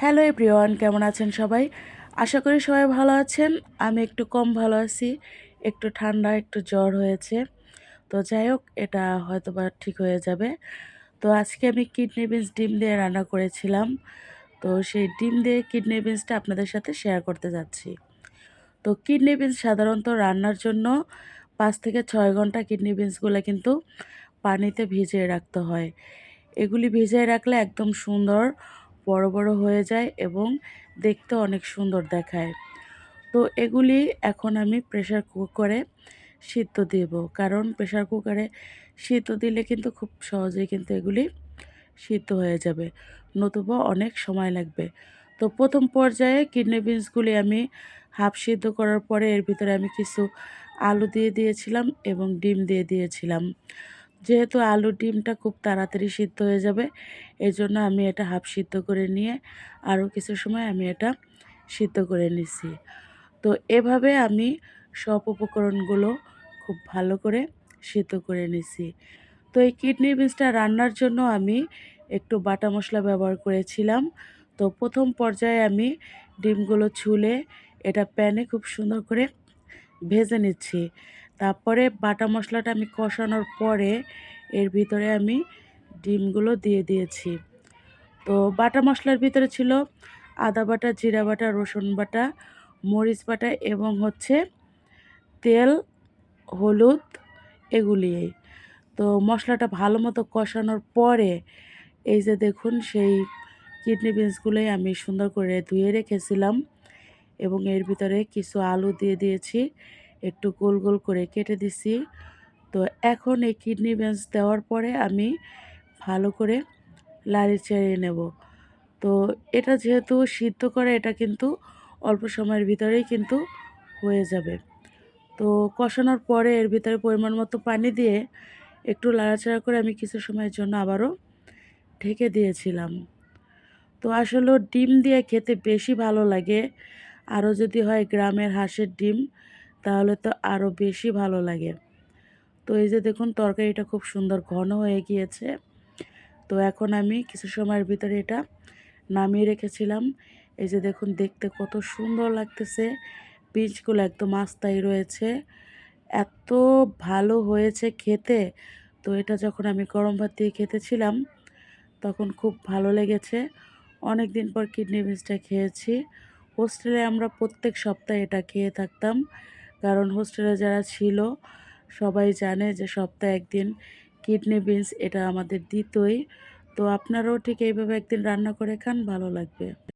Hello everyone, কেমন আছেন সবাই? আশা করি সবাই ভালো আছেন। আমি একটু কম ভালো আছি, একটু ঠান্ডা, একটু জ্বর হয়েছে। তো যাই হোক, এটা হয়তো বা ঠিক হয়ে যাবে। তো আজকে আমি কিডনি বিনস ডিম দিয়ে রান্না করেছিলাম। তো সেই ডিম দিয়ে কিডনি বিনসটা আপনাদের সাথে শেয়ার করতে যাচ্ছি। তো কিডনি বিনস সাধারণত রান্নার জন্য পাঁচ থেকে ছয় ঘণ্টা কিডনি বিনসগুলো কিন্তু পানিতে ভিজিয়ে রাখতে হয়। এগুলি ভিজিয়ে রাখলে একদম সুন্দর বড় বড় হয়ে যায় এবং দেখতে অনেক সুন্দর দেখায়। তো এগুলি এখন আমি প্রেশার কুকারে সিদ্ধ দেব। কারণ প্রেশার কুকারে সিদ্ধ দিলে কিন্তু খুব সহজেই কিন্তু এগুলি সিদ্ধ হয়ে যাবে। নতুবা অনেক সময় লাগবে। তো প্রথম পর্যায়ে কিডনি বিনসগুলি আমি হাফ সিদ্ধ করার পরে এর ভিতরে আমি কিছু আলু দিয়ে দিয়েছিলাম এবং ডিম দিয়ে দিয়েছিলাম। যেহেতু আলু ডিমটা খুব তাড়াতাড়ি সিদ্ধ হয়ে যাবে এই জন্য আমি এটা হাফ সিদ্ধ করে নিয়ে আরও কিছু সময় আমি এটা সিদ্ধ করে নিছি। তো এভাবে আমি সব উপকরণগুলো খুব ভালো করে সিদ্ধ করে নিছি। তো এই কিডনি বিনসটা রান্নার জন্য আমি একটু বাটা মশলা ব্যবহার করেছিলাম। তো প্রথম পর্যায়ে আমি ডিমগুলো ছুলে এটা প্যানে খুব সুন্দর করে ভেজে নিচ্ছি। তারপরে বাটা মশলাটা আমি কষানোর পরে এর ভিতরে আমি ডিমগুলো দিয়ে দিয়েছি। তো বাটা মশলার ভিতরে ছিল আদা বাটা, জিরা বাটা, রসুন বাটা, মরিচ বাটা এবং হচ্ছে তেল, হলুদ এগুলি। তো মশলাটা ভালো মতো কষানোর পরে এই যে দেখুন সেই কিডনি বিনসগুলোই আমি সুন্দর করে ধুয়ে রেখেছিলাম এবং এর ভিতরে কিছু আলু দিয়ে দিয়েছি। একটু গোল গোল করে কেটে দিছি। তো এখন এই কিডনি বিনস দেওয়ার পরে আমি ভালো করে লাড়ি চেড়ে নেব। তো এটা যেহেতু সিদ্ধ করে, এটা কিন্তু অল্প সময়ের ভিতরেই কিন্তু হয়ে যাবে। তো কষানোর পরে এর ভিতরে পরিমাণ মতো পানি দিয়ে একটু লাড়াচাড়া করে আমি কিছু সময়ের জন্য আবারও ঢেকে দিয়েছিলাম। তো আসলে ডিম দিয়ে খেতে বেশি ভালো লাগে। আরও যদি হয় গ্রামের হাঁসের ডিম তাহলে তো আরও বেশি ভালো লাগে। তো এই যে দেখুন, তরকারিটা খুব সুন্দর ঘন হয়ে গিয়েছে। তো এখন আমি কিছু সময়ের ভিতরে এটা নামিয়ে রেখেছিলাম। এই যে দেখুন, দেখতে কত সুন্দর লাগতেছে। বীজগুলো একদম আস্তাই রয়েছে। এত ভালো হয়েছে খেতে। তো এটা যখন আমি গরম ভাত দিয়ে খেতেছিলাম, তখন খুব ভালো লেগেছে। অনেক দিন পর কিডনি বিনসটা খেয়েছি। হোস্টেলে আমরা প্রত্যেক সপ্তাহে এটা খেয়ে থাকতাম। কারণ হোস্টেলে যারা ছিল, সবাই জানে যে সপ্তাহে একদিন কিডনি বিনস এটা আমাদের দিতই। তো আপনারাও ঠিক এইভাবে একদিন রান্না করে খান, ভালো লাগবে।